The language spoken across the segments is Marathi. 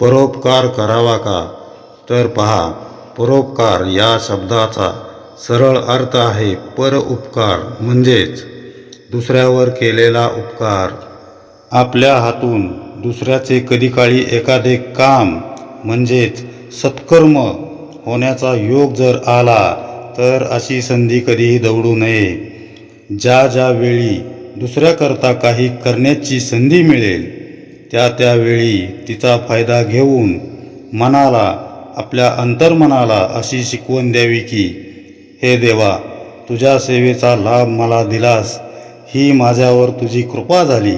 परोपकार करावा का? तर पहा परोपकार या शब्दाचा सरळ अर्थ आहे पर उपकार म्हणजेच दुसऱ्यावर केलेला उपकार. आपल्या हातून दुसऱ्याचे कधीकाळी एखादे काम म्हणजेच सत्कर्म होण्याचा योग जर आला तर अशी संधी कधीही दवडू नये. ज्या ज्या वेळी दुसऱ्याकरता काही करण्याची संधी मिळेल त्या त्यावेळी तिचा फायदा घेऊन मनाला आपल्या अंतर्मनाला अशी शिकवण द्यावी की हे देवा तुझ्या सेवेचा लाभ मला दिलास. ही माझ्यावर तुझी कृपा झाली.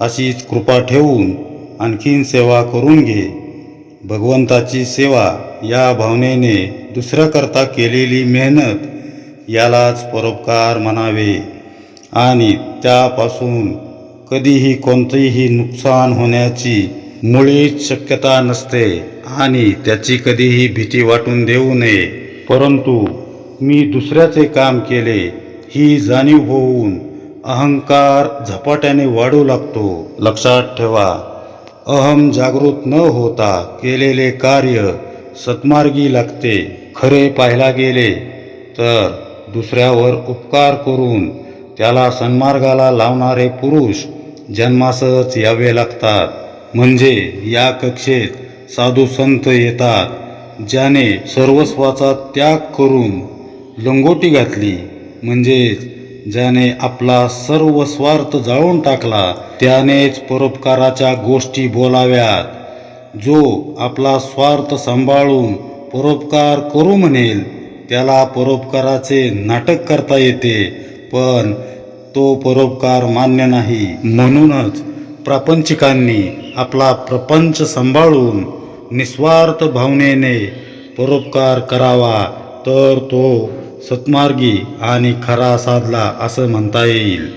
अशीच कृपा ठेवून आणखीन सेवा करून घे. भगवंताची सेवा या भावनेने दुसऱ्याकरता केलेली मेहनत यालाच परोपकार म्हणावे. आणि त्यापासून कधीही कोणतेही नुकसान होण्याची मुळीच शक्यता नसते आणि त्याची कधीही भीती वाटून देऊ नये. परंतु मी दुसऱ्याचे काम केले ही जाणीव होऊन अहंकार झपाट्याने वाढू लागतो. लक्षात ठेवा अहम जागृत न होता केलेले कार्य सत्मार्गी लागते. खरे पाहायला गेले तर दुसऱ्यावर उपकार करून त्याला सन्मार्गाला लावणारे पुरुष जन्मासच यावे लागतात. म्हणजे या कक्षेत साधू संत येतात ज्याने सर्वस्वाचा त्याग करून लंगोटी घातली. म्हणजेच ज्याने आपला सर्व स्वार्थ जाळून टाकला त्यानेच परोपकाराच्या गोष्टी बोलाव्यात. जो आपला स्वार्थ सांभाळून परोपकार करू म्हणेल त्याला परोपकाराचे नाटक करता येते. पण तो परोपकार मान्य नाही. म्हणूनच प्रापंचिकांनी आपला प्रपंच सांभाळून निस्वार्थ भावनेने परोपकार करावा तर तो सत्मार्गी आणि खरा साधला असं म्हणता येईल.